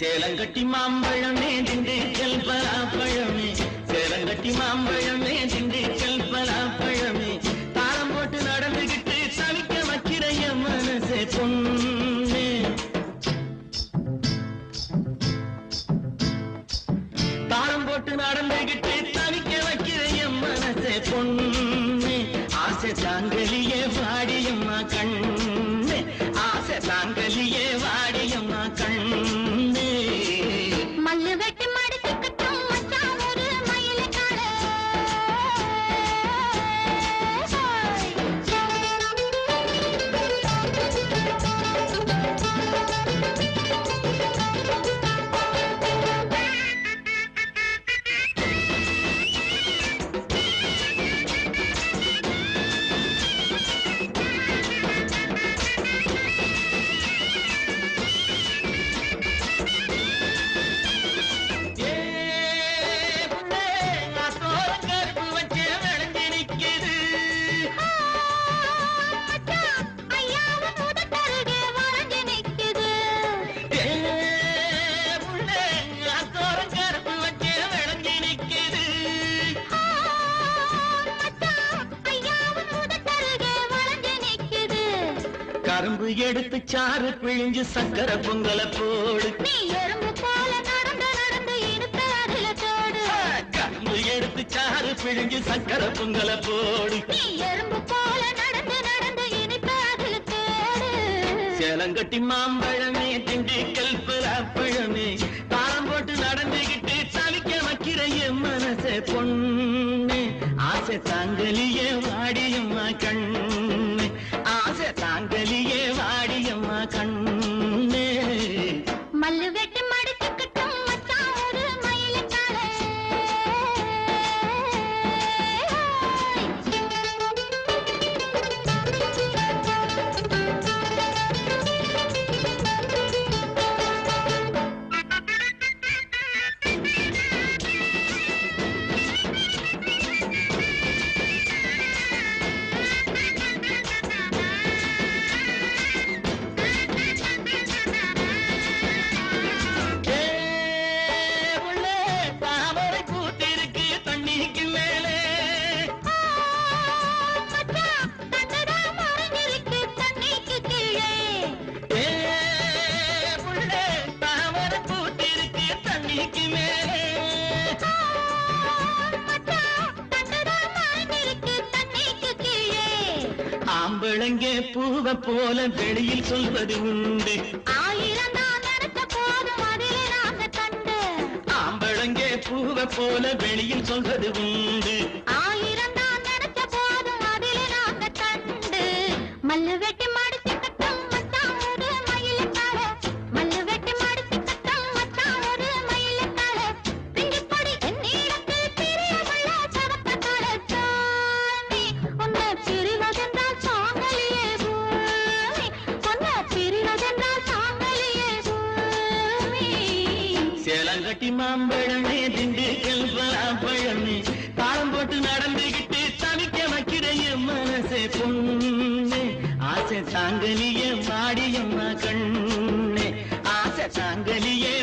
சேலங்கட்டி மாம்பழமே திண்டுக்கல் பலாப்பழமே சேலங்கட்டி மாம்பழமே திண்டுக்கல் பலாப்பழமே தாளம் போட்டு நடந்துகிட்டு தவிக்க வைக்கிற என் மனசே பொண்ணு. தாளம் போட்டு நடந்துகிட்டு தவிக்க வைக்கிற என் மனசே பொண்ணு. ஆசை தாங்கலியே வா கரும்பு எடுத்து சாறு பிழிஞ்சு சக்கரை பொங்கல போடு. நீ எறும்பு போல நடந்து நடந்து இடுப்பு அதில தோடு கரும்பு எடுத்து சாறு பிழிஞ்சு சக்கரை பொங்கல போடு. நீ எறும்பு போல நடந்து நடந்து இனிப்பு அதில் தேடு சேலங்கட்டி மாம்பழமே திண்டுக்கல் பலாப்பழமே தாளம் போட்டு நடந்துகிட்டு தவிக்க வைக்கிற என் மனசே பொண்ணு. ஆசை தாங்கலியே வாடியம்மா கண்ணு. தண்ணிக்கு ஆம்பளங்க பூவ போல வெளியில் சொல்வது உண்டு. ஆயிரம் ஆம்பளங்க பூவ போல வெளியில் சொல்வது உண்டு. சேலங்கட்டி மாம்பழமே திண்டுக்கல் பழமே தாளம் போட்டு நடந்துகிட்டு தவிக்க வைக்கிறைய மனசே பொண்ணு. ஆசை தாங்கலிய மாடியம்மா கண்ணு. ஆசை தாங்கலியே